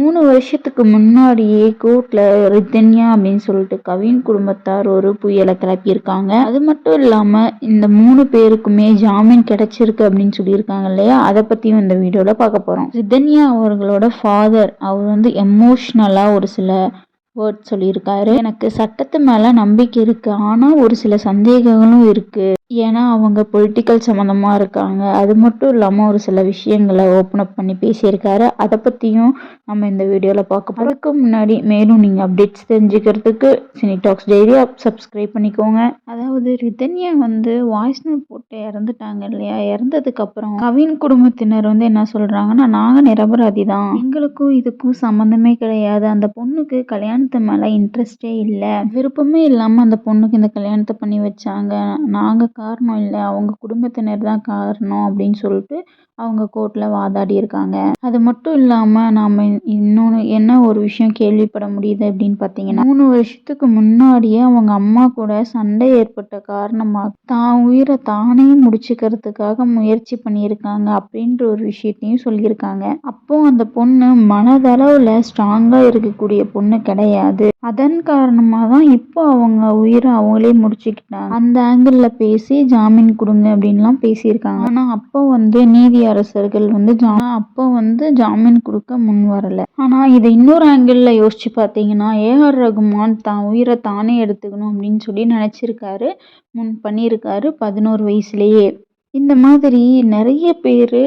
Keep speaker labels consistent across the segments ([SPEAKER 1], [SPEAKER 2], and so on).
[SPEAKER 1] மூணு வருஷத்துக்கு முன்னாடியே கோர்ட்ல ரித்தன்யா அப்படின்னு சொல்லிட்டு கவின் குடும்பத்தார் ஒரு புயலை கிளப்பியிருக்காங்க. அது மட்டும் இல்லாம இந்த மூணு பேருக்குமே ஜாமீன் கிடைச்சிருக்கு அப்படின்னு சொல்லியிருக்காங்க இல்லையா? அதை பத்தியும் இந்த வீடியோல பார்க்க போறோம். ரித்தன்யா அவர்களோட ஃபாதர் அவர் வந்து எமோஷ்னலா ஒரு சில வேர்ட் சொல்லியிருக்காரு. எனக்கு சட்டத்து மேலே நம்பிக்கை இருக்குது ஆனால் ஒரு சில சந்தேகங்களும் இருக்குது ஏன்னா அவங்க பொலிட்டிக்கல் சம்மந்தமாக இருக்காங்க. அது மட்டும் இல்லாமல் ஒரு சில விஷயங்களை ஓப்பன் அப் பண்ணி பேசியிருக்காரு. அதை பற்றியும் நம்ம இந்த வீடியோவில் பார்க்க போகிறோம் அதுக்கு முன்னாடி மேலும் நீங்கள் அப்டேட்ஸ் தெரிஞ்சுக்கிறதுக்கு சினிடாக்ஸ் டெய்லி டெய்லியாக சப்ஸ்கிரைப் பண்ணிக்கோங்க. அதாவது ரிதன்யா வந்து வாய்ஸ் நோட் போட்டு இறந்துட்டாங்க இல்லையா? இறந்ததுக்கப்புறம் கவின் குடும்பத்தினர் வந்து என்ன சொல்கிறாங்கன்னா நாங்கள் நிரபராதி தான். எங்களுக்கும் இதுக்கும் சம்மந்தமே கிடையாது. அந்த பொண்ணுக்கு கல்யாணம் கல்யாணத்து மேலே இன்ட்ரெஸ்டே இல்லை. விருப்பமே இல்லாமல் அந்த பொண்ணுக்கு இந்த கல்யாணத்தை பண்ணி வச்சாங்க. நாங்கள் காரணம் இல்லை. அவங்க குடும்பத்தினர் தான் காரணம் அப்படின்னு சொல்லிட்டு அவங்க கோர்ட்டில் வாதாடி இருக்காங்க. அது மட்டும் இல்லாமல் நாம் இன்னொன்று என்ன ஒரு விஷயம் கேள்விப்பட முடியுது அப்படின்னு பார்த்தீங்கன்னா மூணு வருஷத்துக்கு முன்னாடியே அவங்க அம்மா கூட சண்டை ஏற்பட்ட காரணமாக தான் உயிரை தானே முடிச்சுக்கிறதுக்காக முயற்சி பண்ணியிருக்காங்க அப்படின்ற ஒரு விஷயத்தையும் சொல்லியிருக்காங்க. அப்போ அந்த பொண்ணு மனதளவில் ஸ்ட்ராங்காக இருக்கக்கூடிய பொண்ணு கிடையாது. கிடையாது. அதன் காரணமாக தான் இப்போ அவங்க உயிரை அவங்களே முடிச்சுக்கிட்டாங்க. அந்த ஆங்கிளில் பேசி ஜாமீன் கொடுங்க அப்படின்லாம் பேசியிருக்காங்க. ஆனால் அப்போ வந்து நீதி அரசர்கள் வந்து ஜா அப்போ வந்து ஜாமீன் கொடுக்க முன் வரலை. ஆனால் இதை இன்னொரு ஆங்கிளில் யோசிச்சு பார்த்தீங்கன்னா ஏஆர் ரகுமான் தான் உயிரை தானே எடுத்துக்கணும் அப்படின்னு சொல்லி நினச்சிருக்காரு. முன் பண்ணியிருக்காரு பதினோரு வயசுலேயே. இந்த மாதிரி நிறைய பேர்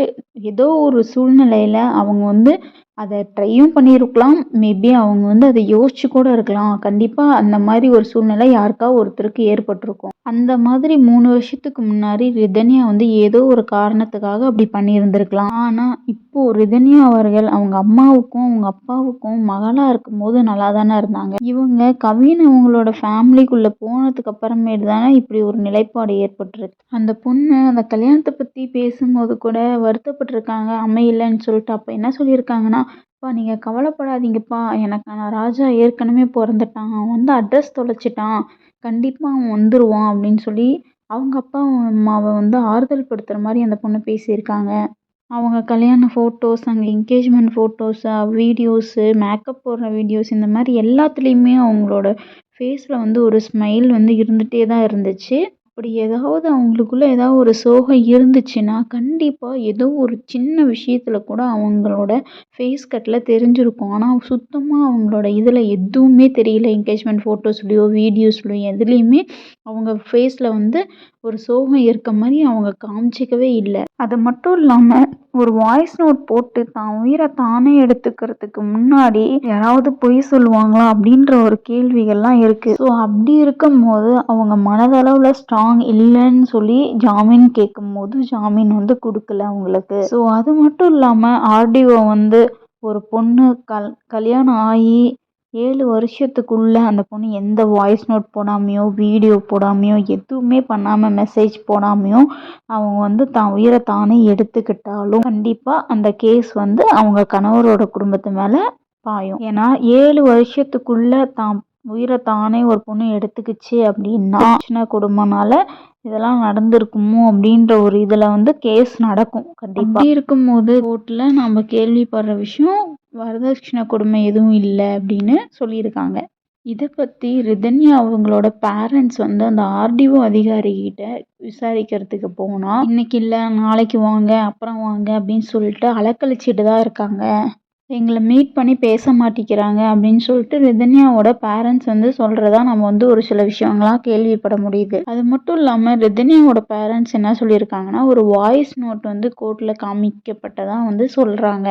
[SPEAKER 1] ஏதோ ஒரு சூழ்நிலையில் அவங்க வந்து அதை ட்ரையும் பண்ணியிருக்கலாம். மேபி அவங்க வந்து அதை யோசிச்சு கூட இருக்கலாம். கண்டிப்பாக அந்த மாதிரி ஒரு சூழ்நிலை யாருக்கா ஒருத்தருக்கு ஏற்பட்டிருக்கும். அந்த மாதிரி மூணு வருஷத்துக்கு முன்னாடி ரிதன்யா வந்து ஏதோ ஒரு காரணத்துக்காக அப்படி பண்ணியிருந்திருக்கலாம். ஆனால் இப்போது ரிதன்யா அவர்கள் அவங்க அம்மாவுக்கும் அவங்க அப்பாவுக்கும் மகளாக இருக்கும்போது நல்லா தானே இருந்தாங்க. இவங்க கவின் அவங்களோட ஃபேமிலிக்குள்ளே போனதுக்கு அப்புறமேட்டு தானே இப்படி ஒரு நிலைப்பாடு ஏற்பட்டுருக்கு. அந்த பொண்ணு அந்த கல்யாணத்தை பற்றி பேசும்போது கூட வருத்தப்பட்டிருக்காங்க. அமையலைன்னு சொல்லிட்டு அப்போ என்ன சொல்லியிருக்காங்கன்னா அப்பா நீங்கள் கவலைப்படாதீங்கப்பா. எனக்கான ராஜா ஏற்கனவே பிறந்துட்டான். அவன் வந்து அட்ரஸ் தொலைச்சிட்டான். கண்டிப்பாக அவன் வந்துடுவான் அப்படின்னு சொல்லி அவங்க அப்பா அம்மாவை வந்து ஆறுதல் படுத்துகிற மாதிரி அந்த பொண்ணு பேசியிருக்காங்க. அவங்க கல்யாண ஃபோட்டோஸ் அங்கே என்கேஜ்மெண்ட் ஃபோட்டோஸ் வீடியோஸு மேக்கப் போடுற வீடியோஸ் இந்த மாதிரி எல்லாத்துலேயுமே அவங்களோட ஃபேஸில் வந்து ஒரு ஸ்மைல் வந்து இருந்துகிட்டே தான் இருந்துச்சு. அப்படி ஏதாவது அவங்களுக்குள்ள ஏதாவது ஒரு சோகம் இருந்துச்சுன்னா கண்டிப்பாக ஏதோ ஒரு சின்ன விஷயத்தில் கூட அவங்களோட ஃபேஸ் கட்டில் தெரிஞ்சிருக்கும். ஆனால் சுத்தமாக அவங்களோட இதில் எதுவுமே தெரியல. என்கேஜ்மெண்ட் ஃபோட்டோஸ்லேயோ வீடியோஸ்லேயோ எதுலேயுமே அவங்க ஃபேஸில் வந்து ஒரு சோகம் இருக்க மாதிரி அவங்க காமிச்சிக்கவே இல்லை. அது மட்டும் இல்லாமல் ஒரு வாய்ஸ் நோட் போட்டு தான் உயிரை தானே எடுத்துக்கிறதுக்கு முன்னாடி யாராவது பொய் சொல்லுவாங்களா அப்படின்ற ஒரு கேள்விகள்லாம் இருக்குது ஸோ அப்படி இருக்கும் போது அவங்க மனதளவில் ஸ்ட்ராங் இல்லைன்னு சொல்லி ஜாமீன் கேட்கும் போது ஜாமீன் வந்து கொடுக்கல அவங்களுக்கு. ஸோ அது மட்டும் இல்லாமல் ஆர்டிஓ வந்து ஒரு பொண்ணு கல் கல்யாணம் ஆகி ஏழு வருஷத்துக்குள்ளே அந்த பொண்ணு எந்த வாய்ஸ் நோட் போடாமையோ வீடியோ போடாமையோ எதுவுமே பண்ணாமல் மெசேஜ் போடாமையோ அவங்க வந்து தான் உயிரை தானே எடுத்துக்கிட்டாலும் கண்டிப்பாக அந்த கேஸ் வந்து அவங்க கணவரோட குடும்பத்து மேலே பாயும். ஏன்னா ஏழு வருஷத்துக்குள்ளே தான் உயிரை தானே ஒரு பொண்ணு எடுத்துக்கிச்சு அப்படின்னா சின்ன குடும்பம்னால இதெல்லாம் நடந்திருக்குமோ அப்படின்ற ஒரு இதில் வந்து கேஸ் நடக்கும். கண்டிப்பாக இருக்கும்போது கோர்ட்டில் நம்ம கேள்விப்படுற விஷயம் வரதட்சணை கொடுமை எதுவும் இல்லை அப்படின்னு சொல்லியிருக்காங்க. இதை பற்றி ரிதன்யா அவங்களோட பேரண்ட்ஸ் வந்து அந்த ஆர்டிஓ அதிகாரிகிட்ட விசாரிக்கிறதுக்கு போனால் இன்னைக்கு இல்லை நாளைக்கு வாங்க அப்புறம் வாங்க அப்படின்னு சொல்லிட்டு அலக்கழிச்சிட்டு தான் இருக்காங்க. எங்களை மீட் பண்ணி பேச மாட்டேங்கிறாங்க அப்படின்னு சொல்லிட்டு ரிதன்யாவோட பேரண்ட்ஸ் வந்து சொல்கிறதா நம்ம வந்து ஒரு சில விஷயங்களாம் கேள்விப்பட முடியுது. அது மட்டும் இல்லாமல் ரிதன்யாவோட பேரண்ட்ஸ் என்ன சொல்லியிருக்காங்கன்னா ஒரு வாய்ஸ் நோட் வந்து கோர்ட்டில் காமிக்கப்பட்டதாக வந்து சொல்கிறாங்க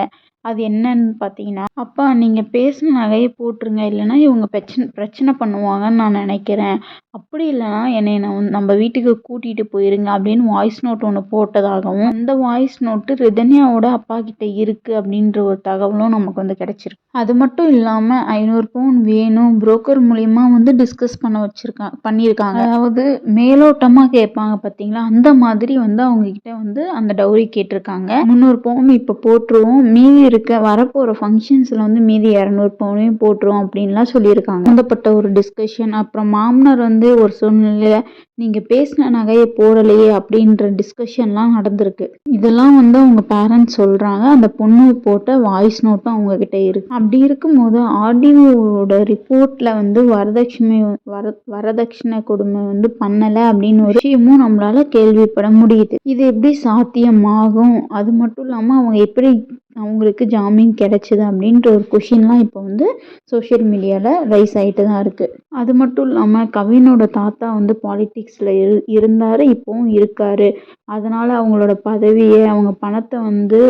[SPEAKER 1] அது என்னன்னு பார்த்தீங்கன்னா அப்பா நீங்கள் பேசின நகையை போட்டுருங்க. இல்லைன்னா இவங்க பிரச்சனை பிரச்சனை பண்ணுவாங்கன்னு நான் நினைக்கிறேன். அப்படி இல்லைனா என்னை நான் நம்ம வீட்டுக்கு கூட்டிகிட்டு போயிருங்க அப்படின்னு வாய்ஸ் நோட் ஒன்று போட்டதாகவும் அந்த வாய்ஸ் நோட்டு ரிதன்யாவோட அப்பா கிட்ட இருக்குது அப்படின்ற ஒரு தகவலும் நமக்கு வந்து கிடச்சிருக்கு. அது மட்டும் இல்லாமல் ஐநூறு பவுன் வேணும் புரோக்கர் மூலிமா வந்து டிஸ்கஸ் பண்ண வச்சுருக்காங்க பண்ணியிருக்காங்க. அதாவது மேலோட்டமாக கேட்பாங்க பார்த்தீங்களா அந்த மாதிரி வந்து அவங்கக்கிட்ட வந்து அந்த டவுரி கேட்டிருக்காங்க. முந்நூறு பவுன் இப்போ போட்டுருவோம். மீதி இருக்க. வரப்போகிற ஃபங்க்ஷன்ஸில் வந்து மீதி இரநூறு பவுனையும் போட்டுரும் அப்படின்லாம் சொல்லியிருக்காங்க. சம்மந்தப்பட்ட ஒரு டிஸ்கஷன் அப்புறம் மாமனார் வந்து ஒரு சூழ்நிலையில் நீங்கள் பேசின நகையை போடலையே அப்படின்ற டிஸ்கஷன்லாம் நடந்திருக்கு. இதெல்லாம் வந்து அவங்க பேரண்ட்ஸ் சொல்கிறாங்க அந்த பொண்ணு போட்ட வாய்ஸ் நோட்டும் அவங்கக்கிட்ட இருக்குது அப்படி இருக்கும்போது ஆர்டிஓட ரிப்போர்ட்டில் வந்து வரதட்சணை வர வரதட்சணை கொடுமை வந்து பண்ணலை அப்படின்னு ஒரு விஷயமும் நம்மளால கேள்விப்பட முடியுது. இது எப்படி சாத்தியமாகும்? அது மட்டும் இல்லாமல் அவங்க எப்படி அவங்களுக்கு ஜாமீன் கிடைச்சிது அப்படின்ற ஒரு கொஷின்லாம் இப்போ வந்து சோஷியல் மீடியாவில் ரைஸ் ஆகிட்டு தான் இருக்குது அது மட்டும் இல்லாமல் கவினோட தாத்தா வந்து பாலிட்டிக்ஸில் இரு இருந்தார் இப்போவும் இருக்கார். அதனால் அவங்களோட பதவியை அவங்க பணத்தை வந்து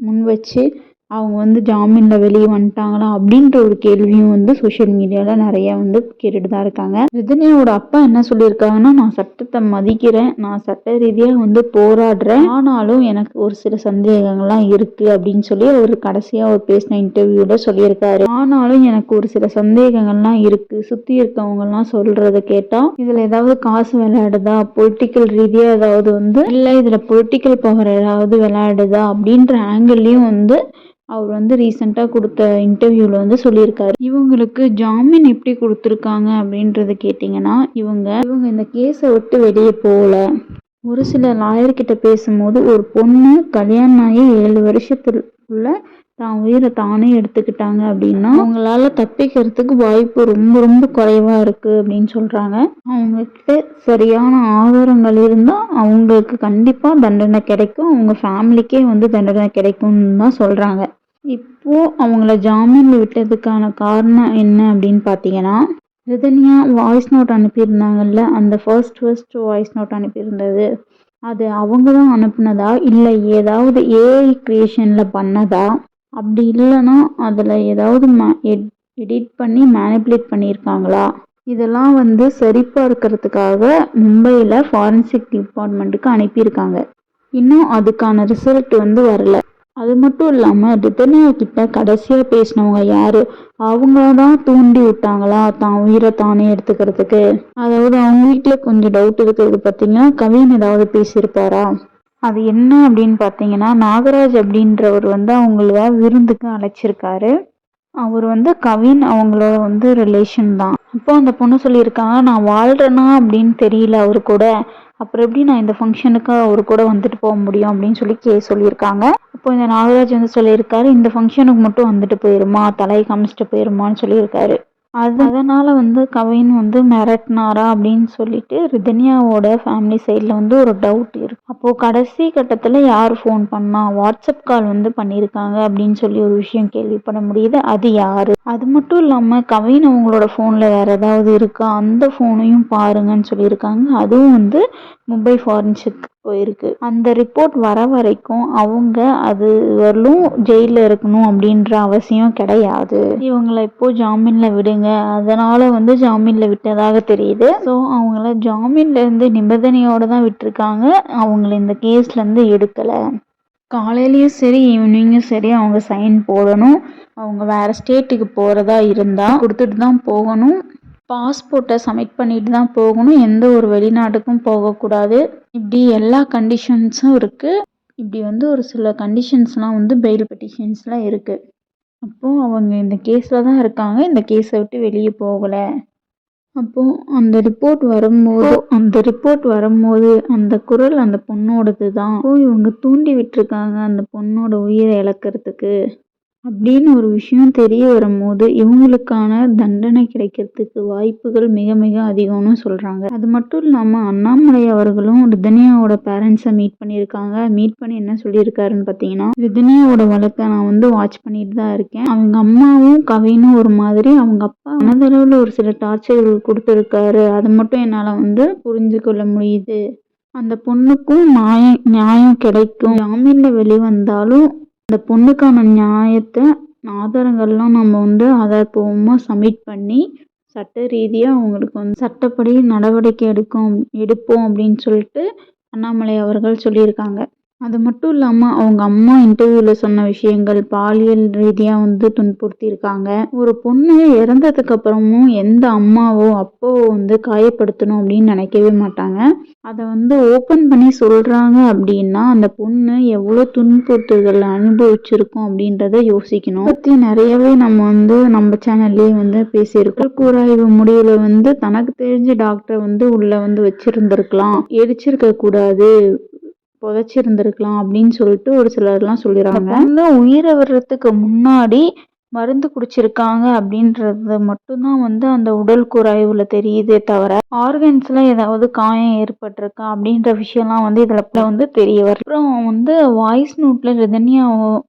[SPEAKER 1] முன் வச்சு அவங்க வந்து ஜாமீனில் வெளியே வந்துட்டாங்களா அப்படின்ற ஒரு கேள்வியும் வந்து சோஷியல் மீடியாவில் நிறைய வந்து கேட்டுட்டு தான் இருக்காங்க. ரஜினியோட அப்பா என்ன சொல்லியிருக்காங்கன்னா நான் சட்டத்தை மதிக்கிறேன். நான் சட்ட ரீதியாக வந்து போராடுறேன். ஆனாலும் எனக்கு ஒரு சில சந்தேகங்கள்லாம் இருக்குது அப்படின்னு சொல்லி அவர் கடைசியாக அவர் பேசின இன்டர்வியூவில் சொல்லியிருக்காரு. ஆனாலும் எனக்கு ஒரு சில சந்தேகங்கள்லாம் இருக்குது சுற்றி இருக்கவங்கலாம் சொல்கிறத கேட்டால் இதில் ஏதாவது காசு விளையாடுதா? பொலிட்டிக்கல் ரீதியாக ஏதாவது வந்து இல்லை இதில் பொலிட்டிக்கல் பவர் ஏதாவது விளையாடுதா? அப்படின்ற ஆங்கிள்லேயும் வந்து அவர் வந்து ரீசெண்டாக கொடுத்த இன்டர்வியூவில் வந்து சொல்லியிருக்காரு. இவங்களுக்கு ஜாமீன் எப்படி கொடுத்துருக்காங்க அப்படின்றத கேட்டிங்கன்னா இவங்க இவங்க இந்த கேஸை விட்டு வெளியே போகல. ஒரு சில லாயர்கிட்ட பேசும்போது ஒரு பொண்ணு கல்யாணம் ஆகி ஏழு உள்ள தான் உயிரை தானே எடுத்துக்கிட்டாங்க அப்படின்னா அவங்களால தப்பிக்கிறதுக்கு வாய்ப்பு ரொம்ப ரொம்ப குறைவா இருக்கு அப்படின்னு சொல்றாங்க. அவங்கக்கிட்ட சரியான ஆதாரங்கள் இருந்தா அவங்களுக்கு கண்டிப்பா தண்டனை கிடைக்கும். அவங்க ஃபேமிலிக்கே வந்து தண்டனை கிடைக்கும்னு தான் சொல்றாங்க. இப்போ அவங்கள ஜாமீன்ல விட்டதுக்கான காரணம் என்ன அப்படின்னு பார்த்தீங்கன்னா ரிதன்யா வாய்ஸ் நோட் அனுப்பியிருந்தாங்கல்ல அந்த ஃபர்ஸ்ட் ஃபர்ஸ்ட் வாய்ஸ் நோட் அனுப்பியிருந்தது. அது அவங்க தான் அனுப்புனதா? இல்லை ஏதாவது ஏஐ க்ரியேஷனில் பண்ணதா? அப்படி இல்லைன்னா அதில் ஏதாவது ம எட் எடிட் பண்ணி மேனிப்புலேட் பண்ணியிருக்காங்களா? இதெல்லாம் வந்து சரிபார்க்கிறதுக்காக மும்பையில் ஃபாரன்சிக் டிபார்ட்மெண்ட்டுக்கு அனுப்பியிருக்காங்க. இன்னும் அதுக்கான ரிசல்ட் வந்து வரல. அது மட்டும் இல்லாமல் ரிதன்யா கிட்ட கடைசியாக பேசினவங்க யாரு? அவங்க தான் தூண்டி விட்டாங்களா? தான் உயிரை தானே எடுத்துக்கிறதுக்கு? அதாவது அவங்க வீட்டில் கொஞ்சம் டவுட் இருக்கிறது பார்த்தீங்கன்னா கவின் ஏதாவது பேசியிருப்பாரா? அது என்ன அப்படின்னு பார்த்தீங்கன்னா நாகராஜ் அப்படின்றவர் வந்து அவங்கள விருந்துக்கு அழைச்சிருக்காரு. அவர் வந்து கவின் அவங்களோட வந்து ரிலேஷன் தான். அப்போ அந்த பொண்ணு சொல்லியிருக்காங்க நான் வாழ்கிறேனா அப்படின்னு தெரியல அவர் கூட. அப்புறம் எப்படி நான் இந்த ஃபங்க்ஷனுக்கு அவர் கூட வந்துட்டு போக முடியும் அப்படின்னு சொல்லி கே சொல்லியிருக்காங்க. அப்போ இந்த நாகராஜ் வந்து சொல்லியிருக்காரு இந்த ஃபங்க்ஷனுக்கு மட்டும் வந்துட்டு போயிருமா தலையை காமிச்சிட்டு போயிருமான்னு சொல்லியிருக்காரு. அது அதனால் வந்து கவின் வந்து மிரட்டினாரா அப்படின்னு சொல்லிட்டு ரிதன்யாவோட ஃபேமிலி சைடில் வந்து ஒரு டவுட் இருக்குது அப்போது கடைசி கட்டத்தில் யார் ஃபோன் பண்ணா வாட்ஸ்அப் கால் வந்து பண்ணியிருக்காங்க அப்படின்னு சொல்லி ஒரு விஷயம் கேள்விப்பட முடியுது. அது யார்? அது மட்டும் இல்லாமல் கவின் அவங்களோட ஃபோனில் வேறு ஏதாவது இருக்கா? அந்த ஃபோனையும் பாருங்கன்னு சொல்லியிருக்காங்க. அதுவும் வந்து மும்பை ஃபாரன்சிக் போயிருக்கு. அந்த ரிப்போர்ட் வர வரைக்கும் அவங்க அது வரலும் ஜெயிலில் இருக்கணும் அப்படின்ற அவசியம் கிடையாது. இவங்களை இப்போ ஜாமீனில் விடுங்க. அதனால் வந்து ஜாமீனில் விட்டதாக தெரியுது. ஸோ அவங்கள ஜாமீன்லேருந்து நிபந்தனையோடு தான் விட்டுருக்காங்க. அவங்கள இந்த கேஸ்லேருந்து எடுக்கலை. காலையிலையும் சரி ஈவினிங்கும் சரி அவங்க சைன் போடணும். அவங்க வேறு ஸ்டேட்டுக்கு போகிறதா இருந்தால் கொடுத்துட்டு தான் போகணும். பாஸ்போர்ட்டை சப்மிட் பண்ணிட்டு தான் போகணும். எந்த ஒரு வெளிநாட்டுக்கும் போகக்கூடாது. இப்படி எல்லா கண்டிஷன்ஸும் இருக்குது இப்படி வந்து ஒரு சில கண்டிஷன்ஸ்லாம் வந்து பெயில் பெட்டிஷன்ஸ்லாம் இருக்குது அப்போது அவங்க இந்த கேஸில் தான் இருக்காங்க. இந்த கேஸை விட்டு வெளியே போகலை. அப்போது அந்த ரிப்போர்ட் வரும்போது அந்த ரிப்போர்ட் வரும்போது அந்த குரல் அந்த பொண்ணோடது தான் இவங்க தூண்டி விட்டுருக்காங்க அந்த பொண்ணோட உயிரை இழக்கிறதுக்கு. அப்படின்னு ஒரு விஷயம் தெரிய வரும்போது இவங்களுக்கான தண்டனை கிடைக்கிறதுக்கு வாய்ப்புகள் மிக மிக அதிகம்னு சொல்கிறாங்க அது மட்டும் இல்லாமல் அண்ணாமலை அவர்களும் ரிதன்யாவோட பேரண்ட்ஸை மீட் பண்ணியிருக்காங்க. மீட் பண்ணி என்ன சொல்லியிருக்காருன்னு பார்த்தீங்கன்னா ரிதன்யாவோட வழக்கை நான் வந்து வாட்ச் பண்ணிட்டு தான் இருக்கேன். அவங்க அம்மாவும் கவினும் ஒரு மாதிரி அவங்க அப்பா மனதளவில் ஒரு சில டார்ச்சர்கள் கொடுத்துருக்காரு. அதை மட்டும் என்னால் வந்து புரிஞ்சு கொள்ள முடியுது. அந்த பொண்ணுக்கும் நியாயம் நியாயம் கிடைக்கும். ஜாமீனில் வெளிவந்தாலும் அந்த பொண்ணுக்கான நியாயத்தை ஆதாரங்கள்லாம் நம்ம வந்து ஆதாரப்பூர்வமாக சப்மிட் பண்ணி சட்ட ரீதியாக அவங்களுக்கு வந்து சட்டப்படி நடவடிக்கை எடுக்கும் எடுப்போம் அப்படின்னு சொல்லிட்டு அண்ணாமலை அவர்கள் சொல்லியிருக்காங்க. அது மட்டும் இல்லாமல் அவங்க அம்மா இன்டர்வியூவில் சொன்ன விஷயங்கள் பாலியல் ரீதியாக வந்து துன்புறுத்தியிருக்காங்க. ஒரு பொண்ணு இறந்ததுக்கப்புறமும் எந்த அம்மாவோ அப்பாவோ வந்து காயப்படுத்தணும் அப்படின்னு நினைக்கவே மாட்டாங்க. அதை வந்து ஓப்பன் பண்ணி சொல்கிறாங்க அப்படின்னா அந்த பொண்ணு எவ்வளோ துன்புறுத்துதல் அனுபவிச்சிருக்கோம் அப்படின்றத யோசிக்கணும். பற்றி நிறையவே நம்ம வந்து நம்ம சேனல்லே வந்து பேசியிருக்கோம். கூறாய்வு முடிவில் வந்து தனக்கு தெரிஞ்ச டாக்டரை வந்து உள்ளே வந்து வச்சுருந்துருக்கலாம். எரிச்சிருக்க கூடாது புதைச்சிருந்துருக்கலாம் அப்படின்னு சொல்லிட்டு ஒரு சிலர்லாம் சொல்லிடுறாங்க பொண்ணு உயிரை வர்றதுக்கு முன்னாடி மருந்து குடிச்சிருக்காங்க அப்படின்றது மட்டும்தான் வந்து அந்த உடல் கூராய்வில் தெரியுதே தவிர ஆர்கன்ஸில் ஏதாவது காயம் ஏற்பட்டிருக்கா அப்படின்ற விஷயம்லாம் வந்து இதில் வந்து தெரிய வரும் அப்புறம் வந்து வாய்ஸ் நோட்டில் ரிதன்யா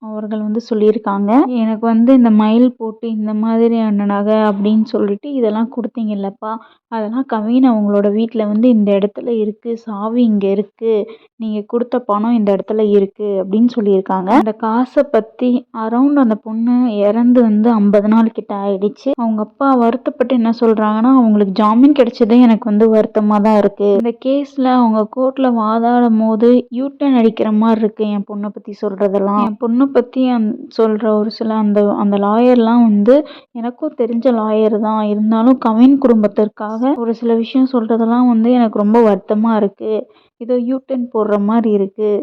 [SPEAKER 1] அவர்கள் வந்து சொல்லியிருக்காங்க. எனக்கு வந்து இந்த மயில் போட்டு இந்த மாதிரியான நகை அப்படின்னு சொல்லிட்டு இதெல்லாம் கொடுத்தீங்கல்லப்பா. அதெல்லாம் கவின் அவங்களோட வீட்டில் வந்து இந்த இடத்துல இருக்குது சாவி இங்கே இருக்குது நீங்கள் கொடுத்த பணம் இந்த இடத்துல இருக்குது அப்படின்னு சொல்லியிருக்காங்க. அந்த காசை பற்றி அரௌண்ட் அந்த பொண்ணு இறந்து வந்து ஐம்பது நாள் கிட்ட ஆயிடுச்சு. அவங்க அப்பா வருத்தப்பட்டு என்ன சொல்கிறாங்கன்னா அவங்களுக்கு ஜாமீன் கிடைச்சதே எனக்கு எனக்கு வந்து வருத்தமாக தான் இருக்குது இந்த கேஸில் அவங்க கோர்ட்டில் வாதாடும் போது யூட்டன் அடிக்கிற மாதிரி இருக்குது என் பொண்ணை பற்றி சொல்கிறதெல்லாம் என் பொண்ணை பற்றி அந் சொல்கிற ஒரு சில அந்த அந்த லாயர்லாம் வந்து எனக்கும் தெரிஞ்ச லாயர் தான். இருந்தாலும் கவின் குடும்பத்திற்காக ஒரு சில விஷயம் சொல்கிறதெல்லாம் வந்து எனக்கு ரொம்ப வருத்தமாக இருக்குது இதோ யூட்டன் போடுற மாதிரி இருக்குது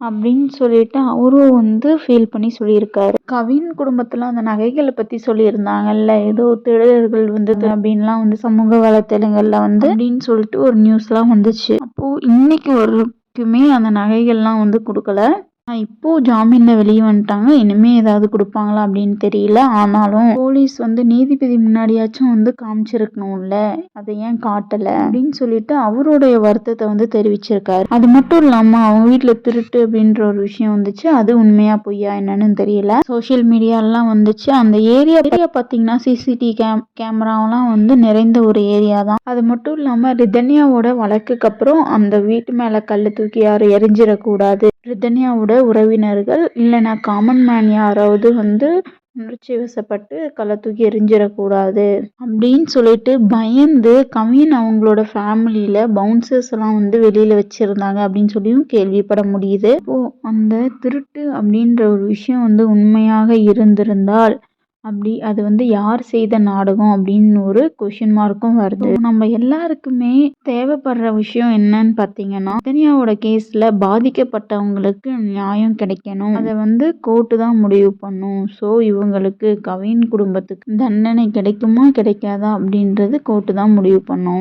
[SPEAKER 1] அப்படின்னு சொல்லிட்டு அவரும் வந்து ஃபீல் பண்ணி சொல்லியிருக்காரு. கவின் குடும்பத்தில் அந்த நகைகளை பற்றி சொல்லியிருந்தாங்கல்ல ஏதோ திருடர்கள் வந்தது அப்படின்லாம் வந்து சமூக வலைத்தளங்களில் வந்து அப்படின்னு சொல்லிட்டு ஒரு நியூஸ்லாம் வந்துச்சு. அப்போது இன்னைக்கு வரைக்குமே அந்த நகைகள்லாம் வந்து கொடுக்கல. இப்போது ஜாமீனில் வெளியே வந்துட்டாங்க. இனிமேல் ஏதாவது கொடுப்பாங்களா அப்படின்னு தெரியல. ஆனாலும் போலீஸ் வந்து நீதிபதி முன்னாடியாச்சும் வந்து காமிச்சிருக்கணும்ல. அதை ஏன் காட்டலை அப்படின்னு சொல்லிட்டு அவருடைய வருத்தத்தை வந்து தெரிவிச்சிருக்காரு. அது மட்டும் இல்லாமல் அவங்க வீட்டில் திருட்டு அப்படின்ற ஒரு விஷயம் வந்துச்சு. அது உண்மையா பொய்யா என்னன்னு தெரியல. சோஷியல் மீடியாலாம் வந்துச்சு. அந்த ஏரியா ஏரியா பார்த்தீங்கன்னா சிசிடிவி கேம் கேமராவெல்லாம் வந்து நிறைந்த ஒரு ஏரியா தான். அது மட்டும் இல்லாமல் ரிதன்யாவோட வழக்குக்கு அப்புறம் அந்த வீட்டு மேலே கல் தூக்கி யாரும் எரிஞ்சிடக்கூடாது. ரிதன்யாவோட உறவினர்கள் இல்லைனா காமன் மேன் யாராவது வந்து உணர்ச்சி வசப்பட்டு கல்லை தூக்கி எறிஞ்சிடக்கூடாது அப்படின்னு சொல்லிட்டு பயந்து கவின் அவங்களோட ஃபேமிலியில் பவுன்சர்ஸ் எல்லாம் வந்து வெளியில் வச்சுருந்தாங்க அப்படின்னு சொல்லியும் கேள்விப்பட முடியுது. ஓ அந்த திருட்டு அப்படின்ற ஒரு விஷயம் வந்து உண்மையாக இருந்திருந்தால் அப்படி அது வந்து யார் செய்த நாடகம் அப்படின்னு ஒரு கொஷின் மார்க்கும் வருது. நம்ம எல்லாருக்குமே தேவைப்படுற விஷயம் என்னன்னு பார்த்தீங்கன்னா தனியாவோட கேஸில் பாதிக்கப்பட்டவங்களுக்கு நியாயம் கிடைக்கணும். அதை வந்து கோர்ட்டு தான் முடிவு பண்ணும். ஸோ இவங்களுக்கு கவின் குடும்பத்துக்கு தண்டனை கிடைக்குமா கிடைக்காதா அப்படின்றது கோர்ட்டு தான் முடிவு பண்ணும்.